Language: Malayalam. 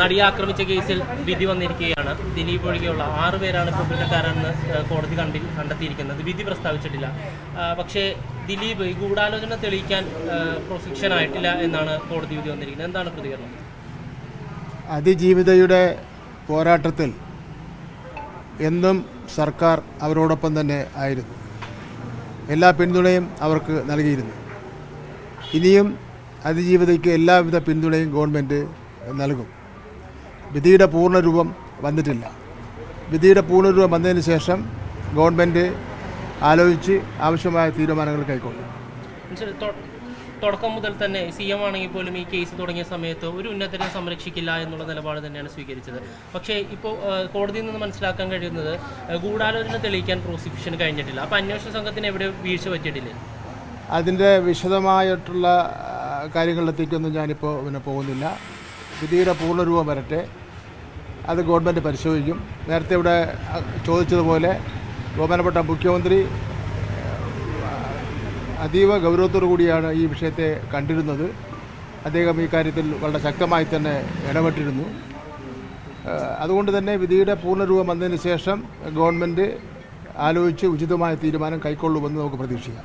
നടിയെ ആക്രമിച്ച കേസിൽ വിധി വന്നിരിക്കുകയാണ്. ദിലീപ് ഒഴികെയുള്ള ആറ് പേരാണ് ഇപ്പോൾ കുറ്റക്കാരെന്ന് കോടതി കണ്ടി കണ്ടെത്തിയിരിക്കുന്നത്. വിധി പ്രസ്താവിച്ചിട്ടില്ല. പക്ഷേ ദിലീപ് ഈ ഗൂഢാലോചന തെളിയിക്കാൻ പ്രൊസിക്ഷൻ ആയിട്ടില്ല എന്നാണ് കോടതി വിധി വന്നിരിക്കുന്നത്. എന്താണ് പ്രതികരണം? അതിജീവിതയുടെ പോരാട്ടത്തിൽ എന്നും സർക്കാർ അവരോടൊപ്പം തന്നെ ആയിരുന്നു. എല്ലാ പിന്തുണയും അവർക്ക് നൽകിയിരുന്നു. ഇനിയും അതിജീവിതയ്ക്ക് എല്ലാവിധ പിന്തുണയും ഗവൺമെന്റ് നൽകും. വിധിയുടെ പൂർണരൂപം വന്നിട്ടില്ല. വിധിയുടെ പൂർണരൂപം വന്നതിന് ശേഷം ഗവൺമെന്റ് ആലോചിച്ച് ആവശ്യമായ തീരുമാനങ്ങൾ കൈക്കൊള്ളും. തുടക്കം മുതൽ തന്നെ സി എം ആണെങ്കിൽ പോലും ഈ കേസ് തുടങ്ങിയ സമയത്ത് ഒരു ഉന്നതരെ സംരക്ഷിക്കില്ല എന്നുള്ള നിലപാട് തന്നെയാണ് സ്വീകരിച്ചത്. പക്ഷേ ഇപ്പോൾ കോടതിയിൽ നിന്ന് മനസ്സിലാക്കാൻ കഴിയുന്നത് ഗൂഢാലോചന തെളിയിക്കാൻ പ്രോസിക്യൂഷന് കഴിഞ്ഞിട്ടില്ല. അപ്പോൾ അന്വേഷണ സംഘത്തിന് എവിടെ വീഴ്ച പറ്റിയിട്ടില്ലേ? അതിന്റെ വിശദമായിട്ടുള്ള കാര്യങ്ങളിലെത്തേക്കൊന്നും ഞാനിപ്പോൾ പിന്നെ പോകുന്നില്ല. വിധിയുടെ പൂർണരൂപം വരട്ടെ. അത് ഗവൺമെന്റ് പരിശോധിക്കും. നേരത്തെ ഇവിടെ ചോദിച്ചതുപോലെ ബഹുമാനപ്പെട്ട മുഖ്യമന്ത്രി അതീവ ഗൗരവത്തോടു കൂടിയാണ് ഈ വിഷയത്തെ കണ്ടിരുന്നത്. അദ്ദേഹം ഈ കാര്യത്തിൽ വളരെ ശക്തമായി തന്നെ ഇടപെട്ടിരുന്നു. അതുകൊണ്ട് തന്നെ വിധിയുടെ പൂർണരൂപം വന്നതിന് ശേഷം ഗവൺമെന്റ് ആലോചിച്ച് ഉചിതമായ തീരുമാനം കൈക്കൊള്ളുമെന്ന് നമുക്ക് പ്രതീക്ഷിക്കാം.